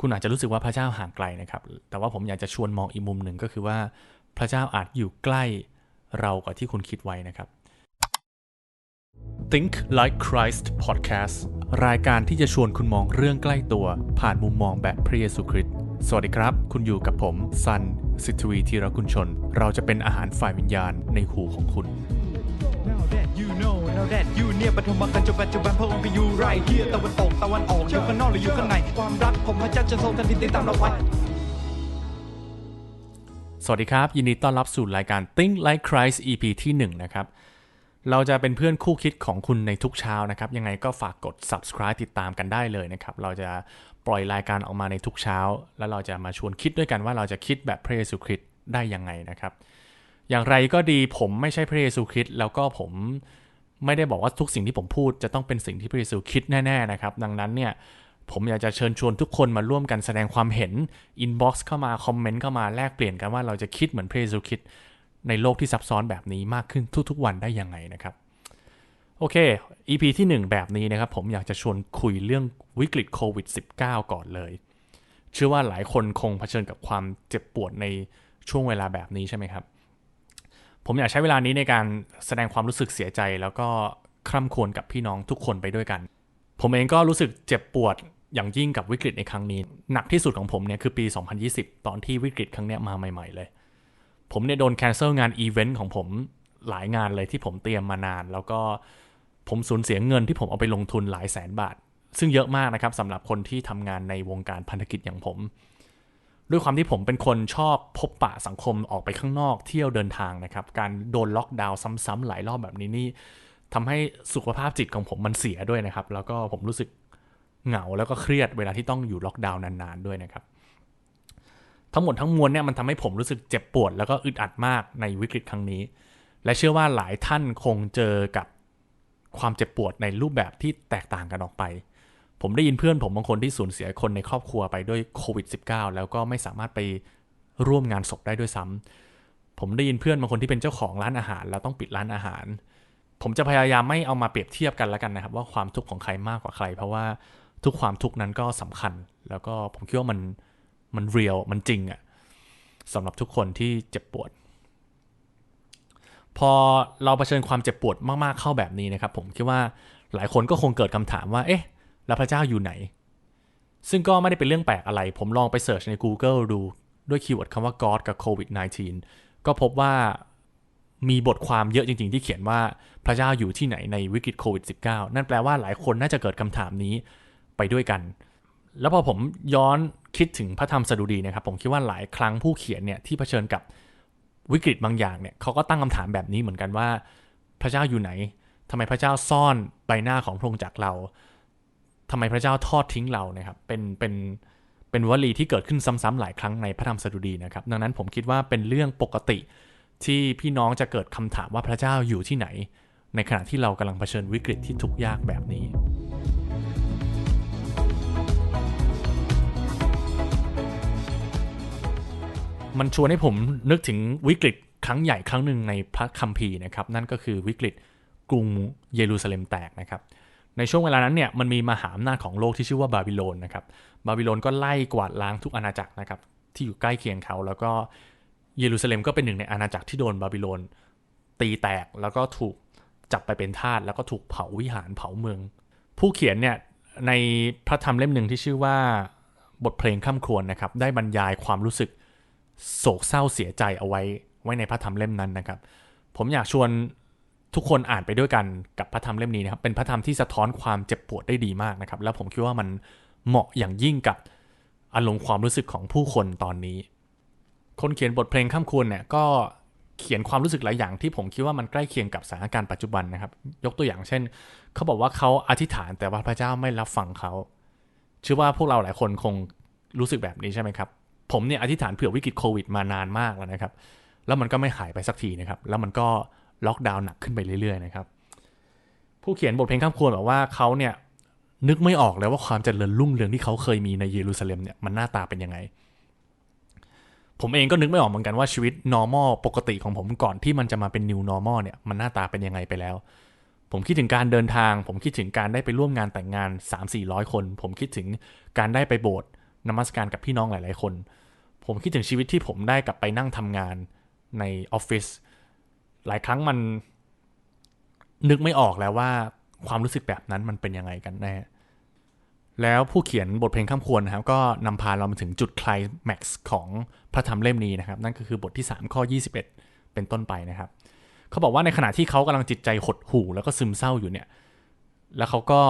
คุณอาจจะรู้สึกว่าพระเจ้าห่างไกลนะครับ แต่ว่าผมอยากจะชวนมองอีกมุมหนึ่งก็คือว่าพระเจ้าอาจอยู่ใกล้เรากว่าที่คุณคิดไว้นะครับ Think Like Christ Podcast รายการที่จะชวนคุณมองเรื่องใกล้ตัว ผ่านมุมมองแบบพระเยซูคริสต์ สวัสดีครับ คุณอยู่กับผมซันสิทวีธีรกุลชน เราจะเป็นอาหารฝ่ายวิญญาณในหูของคุณ Now that you know now that you เนี่ยปฐมกันจนปัจจุบันพระองค์ไปอยู่ไรเฮียตะวันตกตะวันออกอยู่ข้างนอกหรืออยู่ข้างใน ความรักของพระเจ้าจะทรงทันทีติดตามเราไปสวัสดีครับ ยินดีต้อนรับสู่รายการ Think Like Christ EP ที่ 1 นะครับ เราจะเป็นเพื่อนคู่คิดของคุณในทุกเช้านะครับ ยังไงก็ฝากกด subscribe ติดตามกันได้เลยนะครับ เราจะปล่อยรายการออกมาในทุกเช้า แล้วเราจะมาชวนคิดด้วยกันว่าเราจะคิดแบบพระเยซูคริสต์ได้ยังไงนะครับ อย่างไรก็ดีผมไม่ใช่พระเยซูคริสต์แล้วก็ผมไม่ได้บอกว่าทุกสิ่งที่ผมพูดจะต้องเป็นสิ่งที่พระเยซูคิดแน่ๆนะครับ ดังนั้นเนี่ยผมอยากจะเชิญชวนทุกคนมาร่วมกันแสดงความเห็น inbox เข้ามาคอมเมนต์เข้ามาแลกเปลี่ยนกันว่าเราจะคิดเหมือนพระเยซูคิดในโลกที่ซับซ้อนแบบนี้มากขึ้นทุกๆวันได้ยังไงนะครับ โอเค EP ที่ 1 แบบนี้นะครับ ผมอยากจะชวนคุยเรื่องวิกฤตโควิด -19 ก่อนเลย เชื่อว่าหลายคนคงเผชิญกับความเจ็บปวดในช่วงเวลาแบบนี้ใช่ไหมครับ ผมอยากใช้เวลานี้ในการแสดงความรู้สึกเสียใจ แล้วก็คร่ำครวญกับพี่น้องทุกคนไปด้วยกัน ผมเองก็รู้สึกเจ็บปวดอย่างยิ่งกับวิกฤตในครั้งนี้ หนักที่สุดของผมเนี่ยคือปี 2020 ตอนที่วิกฤตครั้งเนี้ยมาใหม่ ๆ เลย ผมเนี่ยโดนแคนเซิลงานอีเวนต์ของผมหลายงานเลยที่ผมเตรียมมานาน แล้วก็ผมสูญเสียเงินที่ผมเอาไปลงทุนหลายแสนบาท ซึ่งเยอะมากนะครับสำหรับคนที่ทำงานในวงการพันธกิจอย่างผม ด้วยความที่ผมเป็นคนชอบพบปะสังคมออกไปข้างนอกเที่ยวเดินทางนะครับ การโดนล็อกดาวน์ซ้ำๆหลายรอบแบบนี้นี่ทำให้สุขภาพจิตของผมมันเสียด้วยนะครับ แล้วก็ผมรู้สึกเหงาแล้วก็เครียดเวลาที่ต้องอยู่ล็อกดาวน์นานๆด้วยนะครับ ทั้งหมดทั้งมวลเนี่ยมันทำให้ผมรู้สึกเจ็บปวด แล้วก็อึดอัดมากในวิกฤตครั้งนี้ และเชื่อว่าหลายท่านคงเจอกับความเจ็บปวดในรูปแบบที่แตกต่างกันออกไป ผมได้ยินเพื่อนผมบางคนที่สูญเสียคนในครอบครัวไปด้วยโควิด -19 แล้วก็ไม่สามารถไปร่วมงานศพได้ด้วยซ้ำผมได้ยินเพื่อนบางคนที่เป็นเจ้าของร้านอาหาร แล้วต้องปิดร้านอาหาร ผมจะพยายามไม่เอามาเปรียบเทียบกันแล้วกันนะครับ ว่าความทุกข์ของใครมากกว่าใคร เพราะว่าทุกความทุกข์นั้นก็สำคัญ แล้วก็ผมคิดว่ามันมันเรียลมันจริงอะสำหรับทุกคนที่เจ็บปวด พอเราเผชิญความเจ็บปวดมากๆเข้าแบบนี้นะครับ ผมคิดว่าหลายคนก็คงเกิดคำถามว่า เอ๊ะ แล้วพระเจ้าอยู่ไหน ซึ่งก็ไม่ได้เป็นเรื่องแปลกอะไร ผมลองไปเสิร์ชใน Google ดูด้วยคีย์เวิร์ดคำว่า God กับ COVID 19 ก็พบว่ามีบทความเยอะจริง ๆ ที่เขียนว่าพระเจ้าอยู่ที่ไหนในวิกฤตโควิด -19 นั่นแปลว่าหลายคนน่าจะเกิดคำถามนี้ไปด้วยกัน แล้วพอผมย้อนคิดถึงพระธรรมสดุดีนะครับ ผมคิดว่าหลายครั้งผู้เขียนเนี่ยที่เผชิญกับวิกฤตบางอย่างเนี่ยเขาก็ตั้งคำถามแบบนี้เหมือนกันว่า พระเจ้าอยู่ไหนทำไมพระเจ้าซ่อนใบหน้าของพระองค์จากเรา ทำไมพระเจ้าทอดทิ้งเรานะครับเป็นเป็นเป็นวลีที่เกิดขึ้นซ้ำๆหลายครั้งในพระธรรมสดุดีนะครับ ดังนั้นผมคิดว่าเป็นเรื่องปกติที่พี่น้องจะเกิดคำถามว่าพระเจ้าอยู่ที่ไหน ในขณะที่เรากำลังเผชิญวิกฤตที่ทุกข์ยากแบบนี้มันชวนให้ผมนึกถึงวิกฤตครั้งใหญ่ครั้งหนึ่งในพระคัมภีร์นะครับ นั่นก็คือวิกฤตกรุงเยรูซาเล็มแตกนะครับ ในช่วงเวลานั้นเนี่ยมันมีมหาอำนาจของโลกที่ชื่อว่าบาบิโลนนะครับบาบิโลนก็ไล่กวาดล้างทุกอาณาจักรนะครับที่อยู่ใกล้เคียงเขา แล้วก็เยรูซาเล็มก็เป็นหนึ่งในอาณาจักรที่โดนบาบิโลนตีแตกแล้วก็ถูกจับไปเป็นทาสแล้วก็ถูกเผาวิหารเผาเมือง ผู้เขียนเนี่ยในพระธรรมเล่มหนึ่งที่ชื่อว่าบทเพลงข้ามครวญนะครับได้บรรยายความรู้สึกโศกเศร้าเสียใจเอาไว้ไว้ในพระธรรมเล่มนั้นนะครับ ผมอยากชวน ทุกคนอ่านไปด้วยกันกับพระธรรมเล่มนี้นะครับ เป็นพระธรรมที่สะท้อนความเจ็บปวดได้ดีมากนะครับ แล้วผมคิดว่ามันเหมาะอย่างยิ่งกับอารมณ์ความรู้สึกของผู้คนตอนนี้ คนเขียนบทเพลงข้ามควรเนี่ยก็เขียนความรู้สึกหลายอย่างที่ผมคิดว่ามันใกล้เคียงกับสถานการณ์ปัจจุบันนะครับ ยกตัวอย่างเช่น เขาบอกว่าเขาอธิษฐานแต่ว่าพระเจ้าไม่รับฟังเขาเชื่อว่าพวกเราหลายคนคงรู้สึกแบบนี้ใช่ไหมครับ ผมเนี่ยอธิษฐานเผื่อวิกฤตโควิดมานานมากแล้วนะครับ แล้วมันก็ไม่หายไปสักทีนะครับ แล้วมันก็ ล็อกดาวน์หนักขึ้นไปเรื่อยๆนะครับผู้เขียนบทเพลงข้ามควรบอกว่าเขาเนี่ยนึกไม่ออกเลยว่าความเจริญรุ่งเรืองที่เขาเคยมีในเยรูซาเล็มเนี่ยมันหน้าตาเป็นยังไง ผมเองก็นึกไม่ออกเหมือนกันว่าชีวิต normal ปกติของผมก่อนที่มันจะมาเป็น new normal เนี่ยมันหน้าตาเป็นยังไงไปแล้ว ผมคิดถึงการเดินทาง ผมคิดถึงการได้ไปร่วมงานแต่งงาน 3 4 0 0 คน ผมคิดถึงการได้ไปโบสถ์นมัสการกับพี่น้องหลาย ๆ คน ผมคิดถึงชีวิตที่ผมได้กลับไปนั่งทำงานในออฟฟิศ หลายครั้งมันนึกไม่ออกแล้วว่าความรู้สึกแบบนั้นมันเป็นยังไงกันแน่ แล้วผู้เขียนบทเพลงข้ามควรนะครับ ก็นำพาเรามาถึงจุดไคลแม็กซ์ของพระธรรมเล่มนี้นะครับ นั่นก็คือบทที่ 3 ข้อ 21 เป็นต้นไปนะครับ เขาบอกว่าในขณะที่เขากำลังจิตใจหดหู่แล้วก็ซึมเศร้าอยู่เนี่ย แล้วเขาก็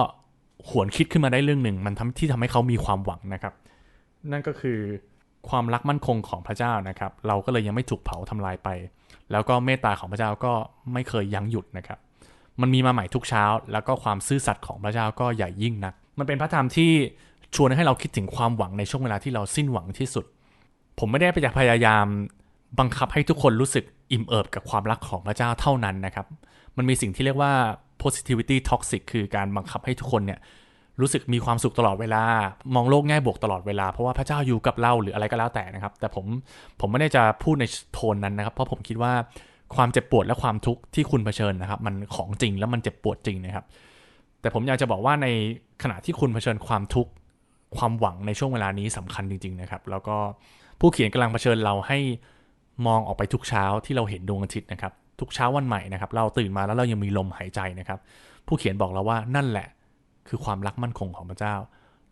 หวนคิดขึ้นมาได้เรื่องหนึ่ง มันทำที่ทำให้เขามีความหวังนะครับ นั่นก็คือความรักมั่นคงของพระเจ้านะครับ เราก็เลยยังไม่ถูกเผาทำลายไป แล้วก็เมตตาของพระเจ้าก็ไม่เคยยั้งหยุดนะครับ มันมีมาใหม่ทุกเช้า แล้วก็ความซื่อสัตย์ของพระเจ้าก็ใหญ่ยิ่งนัก มันเป็นพระธรรมที่ชวนให้เราคิดถึงความหวังในช่วงเวลาที่เราสิ้นหวังที่สุด ผมไม่ได้ไปพยายามบังคับให้ทุกคนรู้สึกอิ่มเอิบกับความรักของพระเจ้าเท่านั้นนะครับ มันมีสิ่งที่เรียกว่า positivity toxic คือการบังคับให้ทุกคนเนี่ย รู้สึกมีความสุขตลอดเวลา มองโลกแง่บวกตลอดเวลา เพราะว่าพระเจ้าอยู่กับเราหรืออะไรก็แล้วแต่นะครับ แต่ผมผมไม่ได้จะพูดในโทนนั้นนะครับ เพราะผมคิดว่าความเจ็บปวดและความทุกข์ที่คุณเผชิญนะครับ มันของจริงแล้วมันเจ็บปวดจริงนะครับ แต่ผมอยากจะบอกว่าในขณะที่คุณเผชิญความทุกข์ความหวังในช่วงเวลานี้สำคัญจริง ๆนะครับ แล้วก็ผู้เขียนกำลังเผชิญเราให้มองออกไปทุกเช้าที่เราเห็นดวงอาทิตย์นะครับ ทุกเช้าวันใหม่นะครับ เราตื่นมาแล้วเรายังมีลมหายใจนะครับ ผู้เขียนบอกเราว่านั่นแหละ คือความรักมั่นคงของพระเจ้า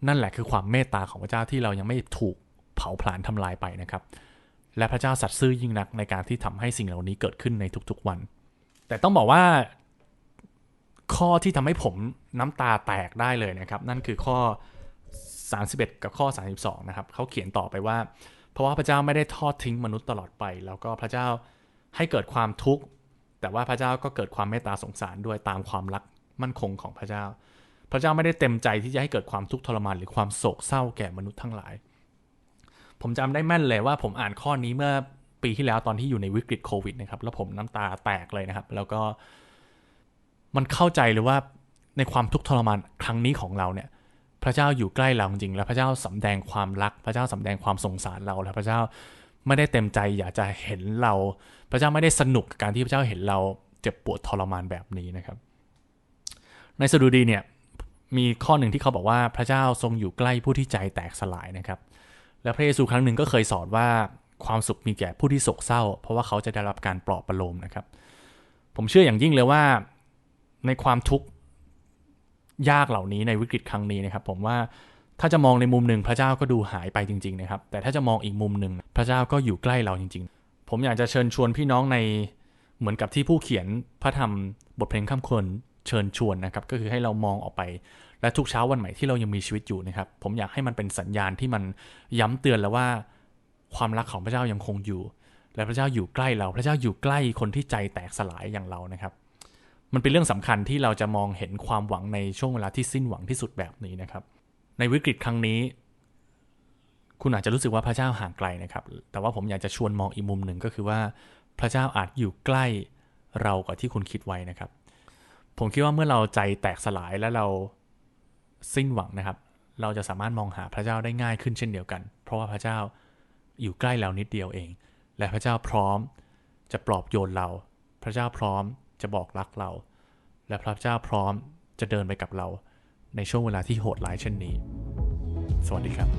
นั่นแหละคือความเมตตาของพระเจ้าที่เรายังไม่ถูกเผาผลาญทำลายไปนะครับ และพระเจ้าสัตย์ซื่อยิ่งนักในการที่ทำให้สิ่งเหล่านี้เกิดขึ้นในทุกๆวัน แต่ต้องบอกว่าข้อที่ทำให้ผมน้ำตาแตกได้เลยนะครับ นั่นคือข้อ 31 กับข้อ 32 นะครับเขาเขียนต่อไปว่า เพราะว่าพระเจ้าไม่ได้ทอดทิ้งมนุษย์ตลอดไป แล้วก็พระเจ้าให้เกิดความทุกข์แต่ว่าพระเจ้าก็เกิดความเมตตาสงสารด้วยตามความรักมั่นคงของพระเจ้า พระเจ้าไม่ได้เต็มใจที่จะให้เกิดความทุกข์ทรมานหรือความโศกเศร้าแก่มนุษย์ทั้งหลาย ผมจำได้แม่นเลยว่าผมอ่านข้อนี้เมื่อปีที่แล้วตอนที่อยู่ในวิกฤตโควิดนะครับแล้วผมน้ำตาแตกเลยนะครับ แล้วก็มันเข้าใจเลยว่าในความทุกข์ทรมานครั้งนี้ของเราเนี่ย พระเจ้าอยู่ใกล้เราจริงและพระเจ้าสำแดงความรัก พระเจ้าสำแดงความสงสารเราและพระเจ้าไม่ได้เต็มใจอยากจะเห็นเรา พระเจ้าไม่ได้สนุกกับการที่พระเจ้าเห็นเราเจ็บปวดทรมานแบบนี้นะครับ ในสดุดีเนี่ย มีข้อหนึ่งที่เขาบอกว่าพระเจ้าทรงอยู่ใกล้ผู้ที่ใจแตกสลายนะครับ และพระเยซูครั้งหนึ่งก็เคยสอนว่าความสุขมีแก่ผู้ที่โศกเศร้า เพราะว่าเขาจะได้รับการปลอบประโลมนะครับ ผมเชื่ออย่างยิ่งเลยว่าในความทุกข์ยากเหล่านี้ในวิกฤตครั้งนี้นะครับ ผมว่าถ้าจะมองในมุมหนึ่งพระเจ้าก็ดูหายไปจริง ๆ นะครับ แต่ถ้าจะมองอีกมุมหนึ่งพระเจ้าก็อยู่ใกล้เราจริง ๆ ผมอยากจะเชิญชวนพี่น้องในเหมือนกับที่ผู้เขียนพระธรรมบทเพลงข้ามควร เชิญชวนนะครับก็คือให้เรามองออกไป และทุกเช้าวันใหม่ที่เรายังมีชีวิตอยู่นะครับ ผมอยากให้มันเป็นสัญญาณที่มันย้ำเตือนแล้วว่า ความรักของพระเจ้ายังคงอยู่ และพระเจ้าอยู่ใกล้เรา พระเจ้าอยู่ใกล้คนที่ใจแตกสลายอย่างเรานะครับ มันเป็นเรื่องสำคัญที่เราจะมองเห็นความหวังในช่วงเวลาที่สิ้นหวังที่สุดแบบนี้นะครับ ในวิกฤตครั้งนี้คุณอาจจะรู้สึกว่าพระเจ้าห่างไกลนะครับ แต่ว่าผมอยากจะชวนมองอีกมุมหนึ่งก็คือว่า พระเจ้าอาจอยู่ใกล้เรากว่าที่คุณคิดไว้นะครับ ผมคิดว่าเมื่อเราใจแตกสลายและเราสิ้นหวังนะครับ เราจะสามารถมองหาพระเจ้าได้ง่ายขึ้นเช่นเดียวกัน เพราะว่าพระเจ้าอยู่ใกล้เรานิดเดียวเอง และพระเจ้าพร้อมจะปลอบโยนเรา พระเจ้าพร้อมจะบอกรักเรา และพระเจ้าพร้อมจะเดินไปกับเรา ในช่วงเวลาที่โหดร้ายเช่นนี้ สวัสดีครับ